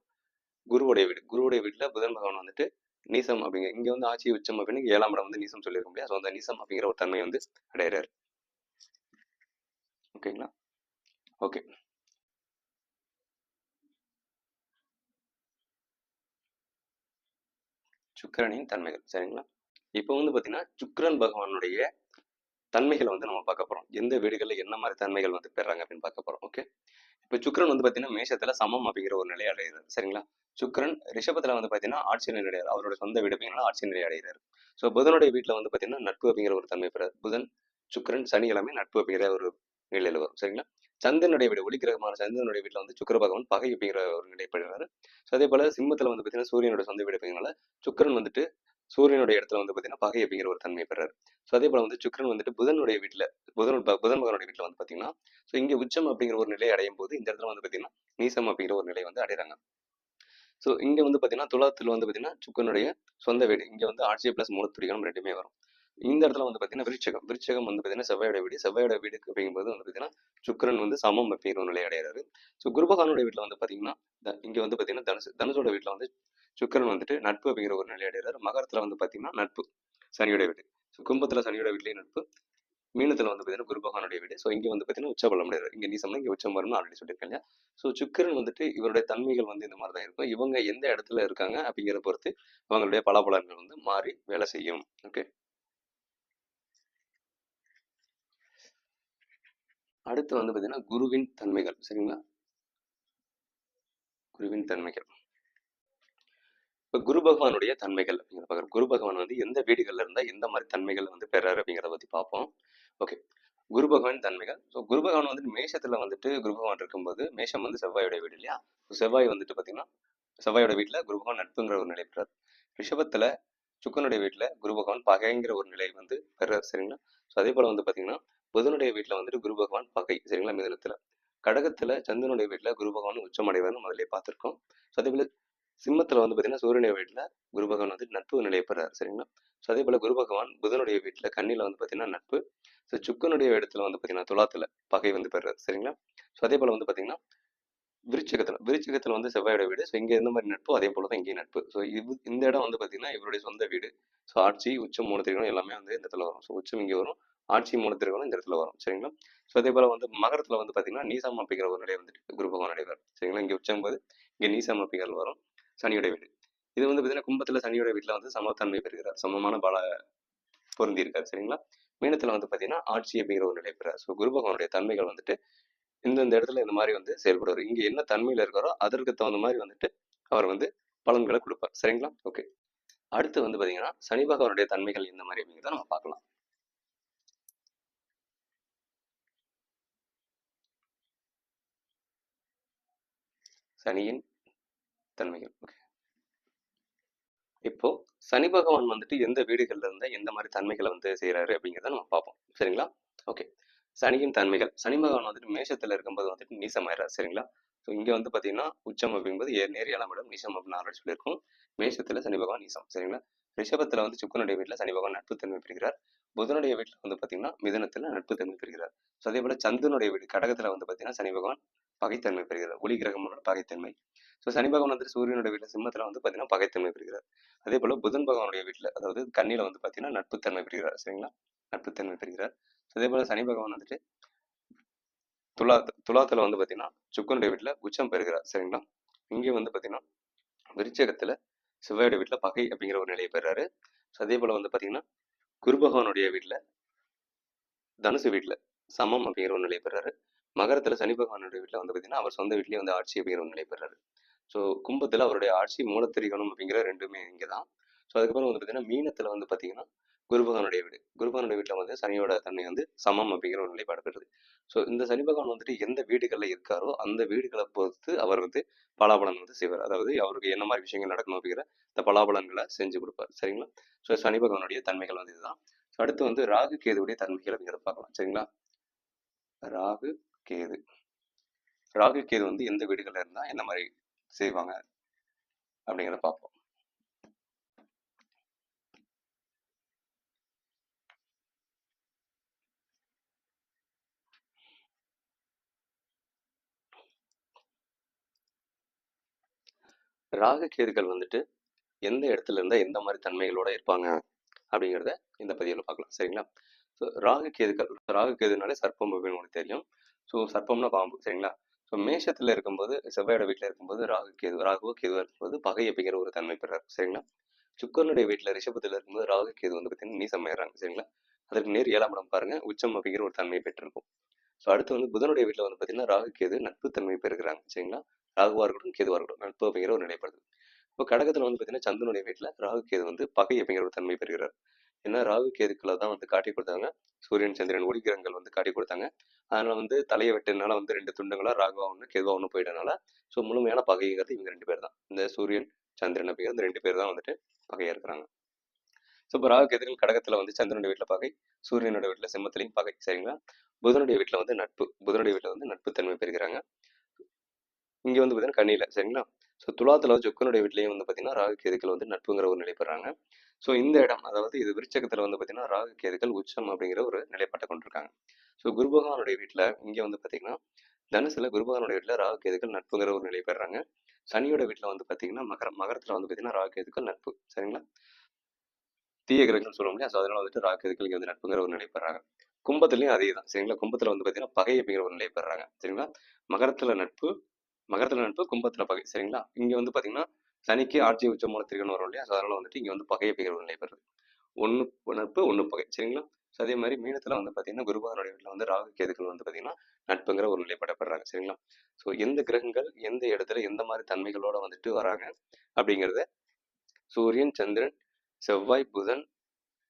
குருவுடைய வீடு. குருவுடைய வீட்டில் புதன் பகவான் வந்துட்டு நீசம் அப்படிங்கிற இங்கே வந்து ஆட்சி உச்சம் அப்படின்னு ஏழாம் இடம் வந்து நீசம் சொல்லியிருக்க முடியாது. ஸோ அந்த நீசம் அப்படிங்கிற ஒரு தன்மை வந்து அடைகிறாரு ஓகேங்களா? ஓகே. சுக்கிரனின் தன்மைகள் சரிங்களா? இப்போ வந்து பார்த்தீங்கன்னா சுக்கிரன் பகவானுடைய தன்மைகளை வந்து நம்ம பார்க்க போறோம். எந்த வீடுகளில் என்ன மாதிரி தன்மைகள் வந்து பெறாங்க அப்படின்னு பார்க்க போகிறோம் ஓகே இப்போ சுக்கரன் வந்து பார்த்தீங்கன்னா மேஷத்துல சமம் அப்படிங்கிற ஒரு நிலை அடைகிறார் சரிங்களா? சுக்கிரன் ரிஷபத்துல வந்து பார்த்தீங்கன்னா ஆட்சி நிலை அடைகிறார் அவரோட சொந்த வீடு அப்படிங்கிறனால ஆட்சி நிலை அடைகிறார் ஸோ புதனுடைய வீட்டில் வந்து பார்த்தீங்கன்னா நட்பு அப்படிங்கிற ஒரு தன்மை பெறார். புதன் சுக்கரன் சனிக்கிழமை நட்பு அப்படிங்கிற ஒரு நிலையில் வரும் சரிங்களா? சந்திரனுடைய வீடு ஒளிக்கிரகமான சந்திரனுடைய வீட்டில் வந்து சுக்கர பகவான் பகை அப்படிங்கிற ஒரு நிலைப்படுறாரு ஸோ அதே போல சிம்மத்துல வந்து பார்த்தீங்கன்னா சூரியனுடைய சொந்த வீடு அப்படிங்கிறனால சுக்கிரன் வந்துட்டு சூரியனுடைய இடத்துல வந்து பார்த்தீங்கன்னா பகை அப்படிங்கிற ஒரு தன்மை பெறாரு. ஸோ அதே போல வந்து சுக்கிரன் வந்துட்டு புதனுடைய வீட்டில் புதன் புதன் மகனுடைய வீட்டில் வந்து பார்த்தீங்கன்னா ஸோ இங்கே உச்சம் அப்படிங்கிற ஒரு நிலை அடையும் போது இந்த இடத்துல வந்து பார்த்தீங்கன்னா நீசம் அப்படிங்கிற ஒரு நிலை வந்து அடைகிறாங்க. ஸோ இங்கே வந்து பார்த்தீங்கன்னா துலாத்தில் வந்து பார்த்தீங்கன்னா சுக்கனுடைய சொந்த வீடு இங்கே வந்து ஆட்சியை ப்ளஸ் மூலத்துடிகளும் ரெண்டுமே வரும். இந்த இடத்துல வந்து பார்த்தீங்கன்னா விருச்சகம். விருச்சகம் வந்து பார்த்தீங்கன்னா செவ்வாயோட வீடு. செவ்வாயோட வீடுக்கு அப்படிங்கும்போது வந்து பார்த்தீங்கன்னா சுக்கிரன் வந்து சமம் அப்படிங்கிற ஒரு நிலை அடைகிறாரு. ஸோ குருபகானுடைய வீட்டில் வந்து பார்த்தீங்கன்னா த- இங்கே வந்து பார்த்தீங்கன்னா தனுசு தனுசோட வீட்டில் வந்து சுக்கிரன் வந்துட்டு நட்பு அப்படிங்கிற ஒரு நிலை அடைகிறாரு. மகரத்தில் வந்து பார்த்தீங்கன்னா நட்பு சனியோட வீடு. ஸோ கும்பத்தில் சனியோட வீட்லேயும் நட்பு மீனத்தில் வந்து பார்த்தீங்கன்னா குருபகவானுடைய வீடு. ஸோ இங்கே வந்து பார்த்தீங்கன்னா உச்சபலம் அடைகிறார். இங்கே நீசம்னா இங்கே உச்சம் வரும்னு ஆல்ரெடி சொல்லியிருக்கேன் இல்லையா? ஸோ சுக்கிரன் வந்துட்டு இவருடைய தன்மைகள் வந்து இந்த மாதிரி தான் இருக்கும். இவங்க எந்த இடத்துல இருக்காங்க அப்படிங்கிறத பொறுத்து அவங்களுடைய பலாபலன்கள் வந்து மாறி வேலை செய்யும். ஓகே அடுத்து வந்து பார்த்தீங்கன்னா குருவின் தன்மைகள். சரிங்களா? குருவின் தன்மைகள். இப்போ குரு பகவானுடைய தன்மைகள் அப்படிங்கிற பார்க்குறோம். குரு பகவான் வந்து எந்த வீடுகள்ல இருந்தா எந்த மாதிரி தன்மைகள் வந்து பெறாரு அப்படிங்கிறத பற்றி பார்ப்போம். ஓகே. குரு பகவான் தன்மைகள். ஸோ குரு பகவான் வந்துட்டு மேஷத்துல வந்துட்டு குரு பகவான் இருக்கும்போது மேஷம் வந்து செவ்வாயோட வீடு இல்லையா? செவ்வாய் வந்துட்டு பார்த்தீங்கன்னா செவ்வாயோட வீட்டுல குரு பகவான் நட்புங்கிற ஒரு நிலை பெறார். ரிஷபத்துல சுக்கனுடைய வீட்டுல குரு பகவான் பகைங்கிற ஒரு நிலை வந்து பெறார். சரிங்களா? ஸோ அதே போல வந்து பார்த்தீங்கன்னா புதனுடைய வீட்டில் வந்துட்டு குரு பகவான் பகை சரிங்களா மிதனத்தில் கடகத்தில் சந்திரனுடைய வீட்டில் குரு பகவான் உச்சமடைவார்னு முதல்ல பார்த்துருக்கோம். ஸோ அதே போல சிம்மத்தில் வந்து பார்த்தீங்கன்னா சூரியனுடைய வீட்டில் குரு பகவான் வந்து நட்பு நிலை சரிங்களா? ஸோ அதே போல குரு பகவான் புதனுடைய வீட்டில் கண்ணில வந்து பார்த்தீங்கன்னா நட்பு. ஸோ சுக்கனுடைய இடத்துல வந்து பார்த்தீங்கன்னா துலாத்துல பகை வந்து பெறார் சரிங்களா? ஸோ அதே போல வந்து பார்த்தீங்கன்னா விருச்சிகத்துல விருச்சிகத்துல வந்து செவ்வாயோட வீடு. ஸோ இங்கே எந்த மாதிரி நட்போ அதே போல தான் இங்கேயும் நட்பு. ஸோ இது இந்த இடம் வந்து பார்த்தீங்கன்னா இவருடைய சொந்த வீடு. ஸோ ஆட்சி உச்சம் மூணு திரிகோணம் எல்லாமே வந்து இந்த இடத்துல வரும். ஸோ உச்சம் இங்கே வரும் ஆட்சி மூணு திரிகோணம் இந்த இடத்துல வரும். சரிங்களா? ஸோ அதே போல வந்து மகரத்தில் வந்து பார்த்தீங்கன்னா நீசாம் அப்படிங்கிற ஒரு நிலையை வந்துட்டு குரு பகவான் அடைவார். சரிங்களா? இங்கே உச்சம் போது இங்கே நீசாம் அப்படிங்கிறது வரும். சனியோட வீடு. இது வந்து பார்த்தீங்கன்னா கும்பத்தில் சனியோட வீட்டில் வந்து சமத்தன்மை பெறுகிறார். சமமான பல பொருந்தி இருக்கார் சரிங்களா? மீனத்தில் வந்து பார்த்தீங்கன்னா ஆட்சி அப்படிங்கிற ஒரு நிலை பெறார். ஸோ குரு பகவானுடைய தன்மைகள் வந்துட்டு இந்தந்த இடத்துல இந்த மாதிரி வந்து செயல்படுவார். இங்க என்ன தன்மையில இருக்காரோ அதற்கு தகுந்த மாதிரி வந்துட்டு அவர் வந்து பலன்களை கொடுப்பார். சரிங்களா? ஓகே. அடுத்து வந்து பாத்தீங்கன்னா சனி பகவானுடைய தன்மைகள் எந்த மாதிரி அப்படிங்கிறத நம்ம பார்க்கலாம். சனியின் தன்மைகள். ஓகே. இப்போ சனி பகவான் வந்துட்டு எந்த வீடுகள்ல இருந்தா எந்த மாதிரி தன்மைகளை வந்து செய்யறாரு அப்படிங்கிறத நம்ம பார்ப்போம். சரிங்களா? ஓகே. சனியின் தன்மைகள். சனி பகவான் வந்துட்டு மேஷத்துல இருக்கும்போது வந்துட்டு நீசமாயிறாரு சரிங்களா? ஸோ இங்க வந்து பாத்தீங்கன்னா உச்சம் அப்படிங்கும்போது நேர் ஏழாம் இடம் நீசம் அப்படின்னு ஆல்ரெடி சொல்லியிருக்கோம். மேஷத்துல சனி பகவான் நீசம். சரிங்களா? ரிஷபத்துல வந்து சுக்கனுடைய வீட்டுல சனி பகவான் நட்புத்தன்மை பெறுகிறார். புதனுடைய வீட்டுல வந்து பாத்தீங்கன்னா மிதனத்துல நட்புத்தன்மை பெறுகிறார். ஸோ அதே போல சந்தனுடைய வீடு கடகத்துல வந்து பாத்தீங்கன்னா சனி பகவான் பகைத்தன்மை பெறுகிறார். ஒளி கிரகமோட பகைத்தன்மை. ஸோ சனி பகவான் வந்துட்டு சூரியனோட வீட்டில் சிம்மத்தில் வந்து பார்த்தீங்கன்னா பகைத்தன்மை பெறுகிறார். அதே போல் புதன் பகவானுடைய வீட்டில் அதாவது கண்ணியில் வந்து பார்த்தீங்கன்னா நட்புத்தன்மை பெறுகிறார். சரிங்களா? நட்புத்தன்மை பெறுகிறார். அதே போல் சனி பகவான் வந்துட்டு துலா துலாத்தில் வந்து பார்த்தீங்கன்னா சுக்கனுடைய வீட்டில் உச்சம் பெறுகிறார். சரிங்களா? இங்கே வந்து பார்த்தீங்கன்னா விருச்சகத்தில் செவ்வாயோட வீட்டில் பகை அப்படிங்கிற ஒரு நிலையை பெறாரு. அதே போல் வந்து பார்த்தீங்கன்னா குரு பகவானுடைய வீட்டில் தனுசு வீட்டில் சமம் அப்படிங்கிற ஒரு நிலையை பெறாரு. மகரத்தில் சனி பகவானுடைய வீட்டில் வந்து பார்த்தீங்கன்னா அவர் சொந்த வீட்லேயே வந்து ஆட்சி அப்படிங்கிற ஒரு நிலை பெறாரு. ஸோ கும்பத்தில் அவருடைய ஆட்சி மூலத்திரிகோணம் அப்படிங்கிற ரெண்டுமே இங்கே தான் ஸோ அதுக்கப்புறம் வந்து பார்த்தீங்கன்னா மீனத்தில் வந்து பார்த்தீங்கன்னா குருபகவனுடைய வீடு. குருபகனுடைய வீட்டில் வந்து சனியோட தன்மை வந்து சமம் அப்படிங்கிற ஒரு நிலைப்பாடு பெறுது. ஸோ இந்த சனி பகவான் வந்துட்டு எந்த வீடுகளில் இருக்காரோ அந்த வீடுகளை பொறுத்து அவர் வந்து பலாபலன் வந்து செய்வார். அதாவது அவருக்கு என்ன மாதிரி விஷயங்கள் நடக்கணும் அப்படிங்கிற இந்த பலாபலன்களை செஞ்சு கொடுப்பார். சரிங்களா? ஸோ சனி பகவானுடைய தன்மைகள் வந்து இதுதான். ஸோ அடுத்து வந்து ராகு கேதுவுடைய தன்மைகள் அப்படிங்கிறத பார்க்கலாம். சரிங்களா? ராகு கேது. ராகு கேது வந்து எந்த வீடுகளில் இருந்தால் என்ன மாதிரி செய்வாங்க. அப்படிங்கிறத பார்ப்போம். ராகு கேதுகள் வந்துட்டு எந்த இடத்துல இருந்தால் எந்த மாதிரி தன்மைகளோட இருப்பாங்க? அப்படிங்கிறத இந்த பதிவில் பார்க்கலாம். சரிங்களா? ஸோ ராகு கேதுகள் கேதுனாலே சர்ப்பம் அப்படின்னு உங்களுக்கு தெரியும். ஸோ சர்ப்பம்னா பாம்பு. சரிங்களா? ஸோ மேஷத்தில் இருக்கும்போது செவ்வாயோட வீட்டில் இருக்கும்போது ராகு கேது ராகுவோ கேதுவாக இருக்கும்போது பகை அப்படிங்கிற ஒரு தன்மை பெறாரு. சரிங்களா? சுக்கரனுடைய வீட்டில் ரிஷபத்தில் இருக்கும்போது ராகு கேது வந்து பார்த்தீங்கன்னா நீசமாயிடுறாங்க சரிங்களா? அதற்கு நேர் ஏழாம் இடம் பாருங்க. உச்சம் அப்படிங்கிற ஒரு தன்மையை பெற்றிருக்கும். ஸோ அடுத்து வந்து புதனுடைய வீட்டில் வந்து பார்த்தீங்கன்னா ராகு கேது நட்பு தன்மை பெறுகிறாங்க. சரிங்களா? ராகுவாக இருக்கட்டும் கேதுவாக இருக்கட்டும் நட்பு அப்படிங்கிற ஒரு நிலைப்படுது. இப்போ கடகத்தில் வந்து பார்த்தீங்கன்னா சந்தனுடைய வீட்டில் ராகு கேது வந்து பகை அப்படிங்கிற ஒரு தன்மை பெறுகிறார். ஏன்னா ராகு கேதுக்களை தான் வந்து காட்டி கொடுத்தாங்க. சூரியன் சந்திரன் ஒளிகிரகங்கள் வந்து காட்டி கொடுத்தாங்க. அதனால வந்து தலையை வெட்டினால வந்து ரெண்டு துண்டங்களா ராகுவா ஒன்று கேதுவா ஒன்று போயிட்டனால ஸோ முழுமையான பகைங்கிறது இவங்க ரெண்டு பேர் தான். இந்த சூரியன் சந்திரன் அப்படிங்கிற இந்த ரெண்டு பேர் தான் வந்துட்டு பகையா இருக்கிறாங்க. ஸோ இப்போ ராகு கேதுகள் கடகத்தில் வந்து சந்திரனுடைய வீட்டில் பகை சூரியனோட வீட்டில் சிம்மத்திலையும் பகை சரிங்களா? புதனுடைய வீட்டில் வந்து நட்பு புதனுடைய வீட்டில் வந்து நட்பு தன்மை பெறுகிறாங்க. இங்கே வந்து பார்த்தீங்கன்னா கண்ணியில் சரிங்களா? ஸோ துலாத்தில் வந்து சொக்கனுடைய வீட்லேயும் வந்து பார்த்தீங்கன்னா ராகு கேதுக்கள் வந்து நட்புங்கிற ஒரு நிலை பெறாங்க ஸோ இந்த இடம் அதாவது இது விருச்சகத்தில் வந்து பார்த்தீங்கன்னா ராகு கேதுக்கள் உச்சம் அப்படிங்கிற ஒரு நிலைப்பாட்டை கொண்டிருக்காங்க. ஸோ குருபகவானுடைய வீட்டில் இங்கே வந்து பார்த்தீங்கன்னா தனுசுல குருபகவானுடைய வீட்டில் ராகு கேதுக்கள் நட்புங்கிற ஒரு நிலை பெறாங்க சனியோட வீட்டில் வந்து பார்த்தீங்கன்னா மகரம் மகரத்தில் வந்து பார்த்தீங்கன்னா ராகு கேதுக்கள் நட்பு. சரிங்களா? தீய கிரகங்கள் சொல்ல முடியாது ஸோ அதனால வந்துட்டு ராகு கேதுக்கள் இங்கே வந்து நட்புங்கிற ஒரு நிலை பெறாங்க கும்பத்துலையும் அதே தான் சரிங்களா? கும்பத்தில் வந்து பார்த்தீங்கன்னா பகை அப்படிங்கிற ஒரு நிலை பெறாங்க சரிங்களா? மகரத்தில் நட்பு மகரத்தில் நட்பு கும்பத்தில் பகை. சரிங்களா? இங்கே வந்து பார்த்தீங்கன்னா சனிக்கு ஆட்சி உச்ச மூலத்திற்குன்னு வரும் இல்லையா? ஸோ அதனால வந்துட்டு இங்கே வந்து பகை பெயர் நடைபெறுது நிலை ஒன்று நட்பு ஒன்று பகை. சரிங்களா? ஸோ அதே மாதிரி மீனத்தில் வந்து பார்த்தீங்கன்னா குருபாதனுடைய வீட்டில் வந்து ராகு கேதுக்கள் வந்து பார்த்தீங்கன்னா நட்புங்கிற ஒரு நிலைப்படப்படுறாங்க. சரிங்களா? ஸோ எந்த கிரகங்கள் எந்த இடத்துல எந்த மாதிரி தன்மைகளோட வந்துட்டு வராங்க அப்படிங்கிறத சூரியன் சந்திரன் செவ்வாய் புதன்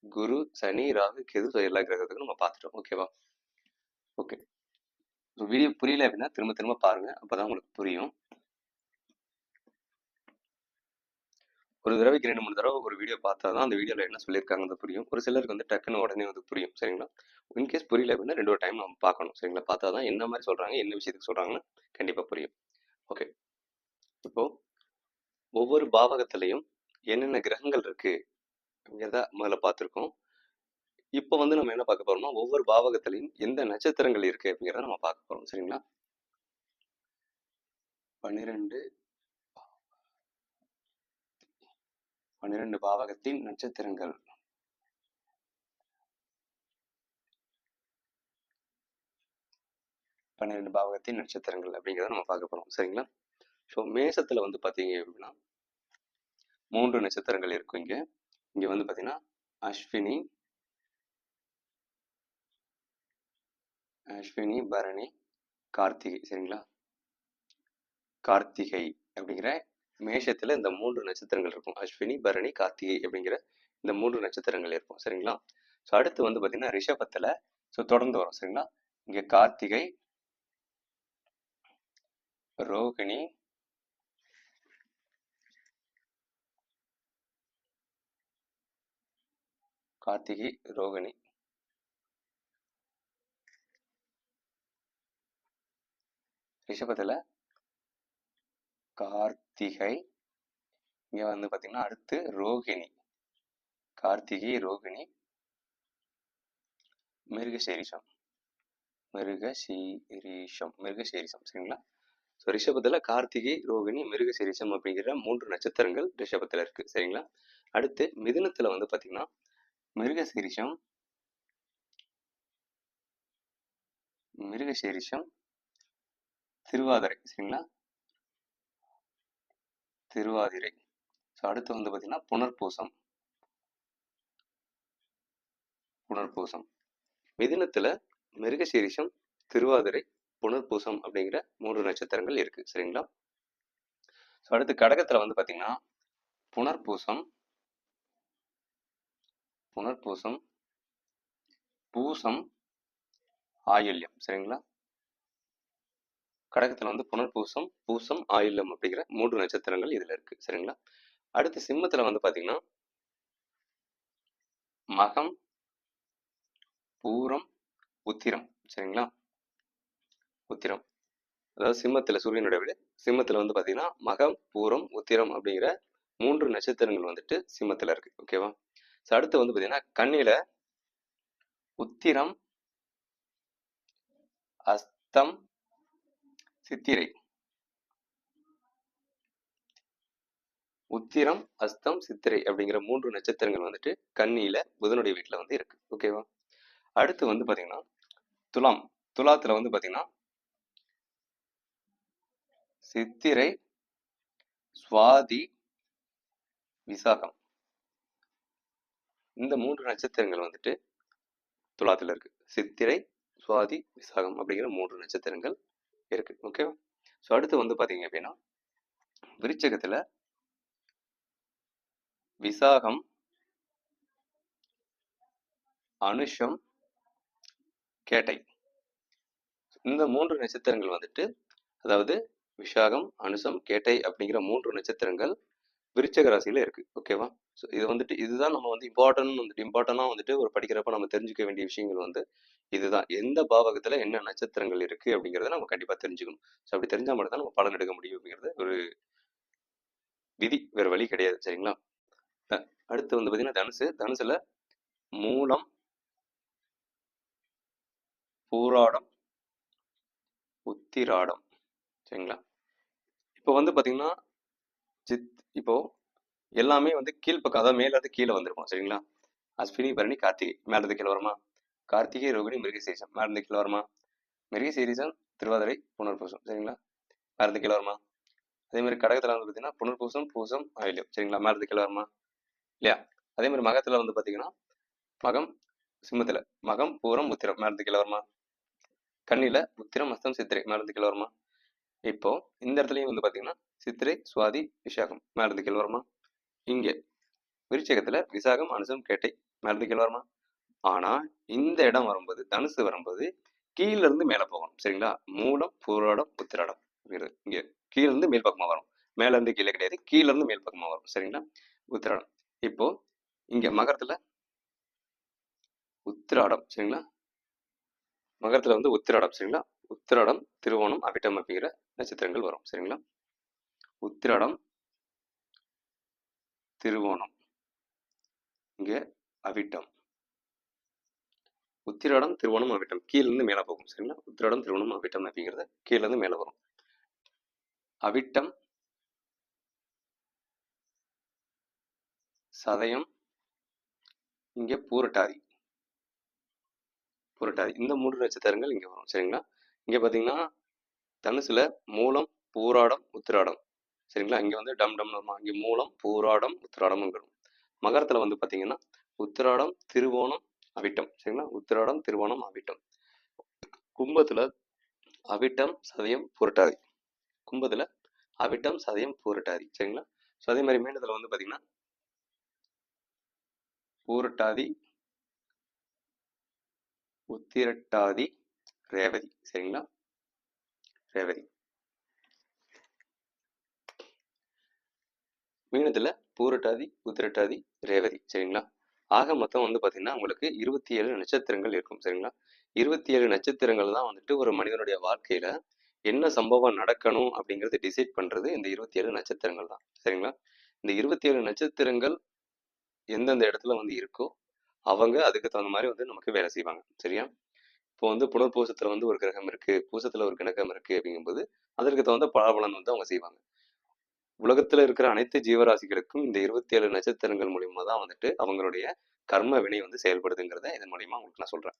குரு சனி ராகு கேது எல்லா கிரகத்துக்கும் நம்ம பார்த்துட்டோம். ஓகேவா ஓகே ஸோ வீடியோ புரியல அப்படின்னா திரும்ப திரும்ப பாருங்க. அப்பதான் உங்களுக்கு புரியும். ஒரு தடவைக்கு ரெண்டு மூணு தடவை ஒரு வீடியோ பார்த்தா தான் அந்த வீடியோவில் என்ன சொல்லியிருக்காங்கன்னு புரியும். ஒரு சிலருக்கு வந்து டக்குன்னு உடனே வந்து புரியும். சரிங்களா? இன்கேஸ் புரியல அப்படின்னா ரெண்டு ஒரு டைம் நம்ம பார்க்கணும். சரிங்களா? பார்த்தா தான் என்ன மாதிரி சொல்கிறாங்க என்ன விஷயத்துக்கு சொல்கிறாங்கன்னு கண்டிப்பாக புரியும். ஓகே இப்போ ஒவ்வொரு பாவகத்திலையும் என்னென்ன கிரகங்கள் இருக்கு அப்படிங்கிறத முதல்ல பார்த்துருக்கோம். இப்போ வந்து நம்ம என்ன பார்க்க போறோம்னா ஒவ்வொரு பாவகத்திலையும் எந்த நட்சத்திரங்கள் இருக்கு அப்படிங்கிறத நம்ம பார்க்க போறோம். சரிங்களா? பன்னிரெண்டு பன்னிரெண்டு பாவகத்தின் நட்சத்திரங்கள். பன்னிரெண்டு பாவகத்தின் நட்சத்திரங்கள் அப்படிங்கிறத நம்ம பார்க்க போறோம். சரிங்களா? ஸோ மேசத்துல வந்து பாத்தீங்க அப்படின்னா மூன்று நட்சத்திரங்கள் இருக்கும் இங்க. இங்க வந்து பாத்தீங்கன்னா அஸ்வினி அஸ்வினி பரணி கார்த்திகை. சரிங்களா? கார்த்திகை அப்படிங்கிற மேஷத்துல இந்த மூன்று நட்சத்திரங்கள் இருக்கும். அஸ்வினி பரணி கார்த்திகை அப்படிங்கிற இந்த மூன்று நட்சத்திரங்கள் இருக்கும். சரிங்களா? ஸோ அடுத்து வந்து பார்த்தீங்கன்னா ரிஷபத்துல ஸோ தொடர்ந்து வரும். சரிங்களா? இங்க கார்த்திகை ரோகிணி கார்த்திகை ரோகிணி. ரிஷபத்தில் கார்த்திகை இங்கே வந்து பார்த்தீங்கன்னா அடுத்து ரோகிணி. கார்த்திகை ரோகிணி மிருகசீரிஷம். மிருகசீரிஷம் மிருகசீரிஷம் சரிங்களா? ஸோ ரிஷபத்துல கார்த்திகை ரோகிணி மிருகசீரிஷம் அப்படிங்கிற மூன்று நட்சத்திரங்கள் ரிஷபத்தில் இருக்கு சரிங்களா? அடுத்து மிதுனத்துல வந்து பாத்தீங்கன்னா மிருகசீரிஷம் மிருகசீரிஷம் திருவாதிரை சரிங்களா? திருவாதிரை. ஸோ அடுத்து வந்து பார்த்தீங்கன்னா புனர்பூசம். புனர்பூசம். மிதினத்தில் மிருகசீரிஷம் திருவாதிரை புனர்பூசம் அப்படிங்கிற மூன்று நட்சத்திரங்கள் இருக்கு சரிங்களா? ஸோ அடுத்து கடகத்துல வந்து பார்த்தீங்கன்னா புனர்பூசம் புனர்பூசம் பூசம் ஆயுள்யம் சரிங்களா? கடகத்துல வந்து புனர்பூசம் பூசம் ஆயுள்யம் அப்படிங்கிற மூன்று நட்சத்திரங்கள் இதுல இருக்கு. சரிங்களா? அடுத்து சிம்மத்தில் வந்து பாத்தீங்கன்னா மகம் பூரம் உத்திரம். சரிங்களா? உத்திரம். அதாவது சிம்மத்தில் சூரியனுடைய விட. சிம்மத்துல வந்து பாத்தீங்கன்னா மகம் பூரம் உத்திரம் அப்படிங்கிற மூன்று நட்சத்திரங்கள் வந்துட்டு சிம்மத்துல இருக்கு. ஓகேவா ஸோ அடுத்து வந்து பாத்தீங்கன்னா கண்ணில உத்திரம் அஸ்தம் சித்திரை. உத்திரம் அஸ்தம் சித்திரை அப்படிங்கிற மூன்று நட்சத்திரங்கள் வந்துட்டு கன்னியில புதனுடைய வீட்டுல வந்து இருக்கு. ஓகேவா அடுத்து வந்து பாத்தீங்கன்னா துலாம். துலாத்துல வந்து பாத்தீங்கன்னா சித்திரை சுவாதி விசாகம். இந்த மூன்று நட்சத்திரங்கள் வந்துட்டு துலாத்துல இருக்கு. சித்திரை சுவாதி விசாகம் அப்படிங்கிற மூன்று நட்சத்திரங்கள் இருக்கு ஓகேவா ஸோ அடுத்து வந்து பார்த்தீங்க அப்படின்னா விருச்சகத்தில் விசாகம் அனுஷம் கேட்டை. இந்த மூன்று நட்சத்திரங்கள் வந்துட்டு அதாவது விஷாகம் அனுசம் கேட்டை அப்படிங்கிற மூன்று நட்சத்திரங்கள் விருச்சக ராசியில இருக்கு ஓகேவா ஸோ இது வந்துட்டு இதுதான் நம்ம வந்து இம்பார்ட்டன் வந்துட்டு இம்பார்ட்டனாக வந்துட்டு ஒரு படிக்கிறப்ப நம்ம தெரிஞ்சுக்க வேண்டிய விஷயங்கள் வந்து இதுதான். எந்த பாவகத்தில் என்ன நட்சத்திரங்கள் இருக்கு அப்படிங்கிறத நம்ம கண்டிப்பாக தெரிஞ்சுக்கணும். ஸோ அப்படி தெரிஞ்சால் மட்டும் தான் நம்ம பலன் எடுக்க முடியும் அப்படிங்கிறது ஒரு விதி வேறு வழி கிடையாது. சரிங்களா? அடுத்து வந்து பார்த்தீங்கன்னா தனுசு. தனுசுல மூலம் பூராடம் உத்திராடம். சரிங்களா? இப்போ வந்து பார்த்தீங்கன்னா சித் இப்போ எல்லாமே வந்து கீழ்ப்பக்கம் அதாவது மேலேருந்து கீழே வந்திருக்கும் சரிங்களா? அஸ்வினி பரணி கார்த்திகை மேலேருந்து கீழே வருமா? கார்த்திகை ரோகிணி மிருகசீரிசம் மேலேருந்து கீழே வருமா? மிருகசீரிசம் திருவாதிரை புனர்பூசம் சரிங்களா? மேலேருந்து கீழே வருமா? அதே மாதிரி கடகத்தில் வந்து பார்த்தீங்கன்னா புனர்பூசம் பூசம் ஆயில்யம் சரிங்களா? மேலேருந்து கீழே வருமா? இல்லையா? அதே மாதிரி மகத்தில் வந்து பார்த்தீங்கன்னா மகம் சிம்மத்தில் மகம் பூரம் உத்திரம் மேலேருந்து கீழே வருமா? கண்ணில உத்திரம் அஸ்தம் சித்திரை மேலேருந்து கீழே வருமா? இப்போ இந்த இடத்துலையும் வந்து பார்த்தீங்கன்னா சித்திரை சுவாதி விசாகம் மேலேருந்து கீழே வருமா? இங்கே விருச்சகத்தில் விசாகம் அனுசம் கேட்டை மேலே இருந்து கீழே வருமா ஆனால் இந்த இடம் வரும்போது தனுசு வரும்போது கீழேருந்து மேலே போகணும். சரிங்களா? மூலம் பூராடம் உத்திராடம் இங்கே இங்க மேல் பக்கமாக வரும். மேலேருந்து கீழே கிடையாது. கீழேருந்து மேல் பக்கமாக வரும். சரிங்களா? உத்திராடம். இப்போ இங்கே மகரத்தில் உத்திராடம். சரிங்களா? மகரத்தில் வந்து உத்திராடம். சரிங்களா? உத்திராடம் திருவோணம் அவிட்டம் அப்படிங்கிற நட்சத்திரங்கள் வரும். சரிங்களா? உத்திராடம் திருவோணம் இங்கே அவிட்டம். உத்திராடம் திருவோணம் அவிட்டம். கீழேருந்து மேலே போகும் சரிங்களா? உத்திராடம் திருவோணம் அவிட்டம் அப்படிங்கிறது கீழேருந்து மேலே வரும். அவிட்டம் சதயம் இங்கே பூரட்டாதி. புரட்டாதி. இந்த மூன்று நட்சத்திரங்கள் இங்கே வரும் சரிங்களா? இங்கே பார்த்தீங்கன்னா தனுசுல மூலம் பூராடம் உத்திராடம். சரிங்களா? இங்கே வந்து டம் டம் வருமா இங்க மூலம் பூராடம் உத்திராடம் வரும். மகரத்தில் வந்து பார்த்தீங்கன்னா உத்திராடம் திருவோணம் அவிட்டம். சரிங்களா? உத்திராடம் திருவோணம் அவிட்டம். கும்பத்தில் அவிட்டம் சதயம் புரட்டாதி. கும்பத்தில் அவிட்டம் சதயம் பூரட்டாதி. சரிங்களா? ஸோ அதே மாதிரி மீனத்தில் வந்து பார்த்தீங்கன்னா பூரட்டாதி உத்திரட்டாதி ரேவதி. சரிங்களா? ரேவதி. மீனத்துல பூரட்டாதி உத்திரட்டாதி ரேவதி. சரிங்களா? ஆக மொத்தம் வந்து பாத்தீங்கன்னா உங்களுக்கு இருபத்தி ஏழு நட்சத்திரங்கள் இருக்கும். சரிங்களா? இருபத்தி ஏழு நட்சத்திரங்கள் தான் வந்துட்டு ஒரு மனிதனுடைய வாழ்க்கையில என்ன சம்பவம் நடக்கணும் அப்படிங்கறது டிசைட் பண்றது இந்த இருபத்தி ஏழு நட்சத்திரங்கள் தான். சரிங்களா? இந்த இருபத்தி ஏழு நட்சத்திரங்கள் எந்தெந்த இடத்துல வந்து இருக்கோ அவங்க அதுக்கு தகுந்த மாதிரி வந்து நமக்கு வேலை செய்வாங்க. சரியா? இப்போ வந்து புனர்பூசத்துல வந்து ஒரு கிரகம் இருக்கு பூசத்துல ஒரு கிரகம் இருக்கு அப்படிங்கும்போது அதற்கு தகுந்த பலாபலன் வந்து அவங்க செய்வாங்க. உலகத்துல இருக்கிற அனைத்து ஜீவராசிகளுக்கும் இந்த இருபத்தி ஏழு நட்சத்திரங்கள் மூலியமா தான் வந்துட்டு அவங்களுடைய கர்ம வினை வந்து செயல்படுதுங்கிறத இதன் மூலியமா உங்களுக்கு நான் சொல்றேன்.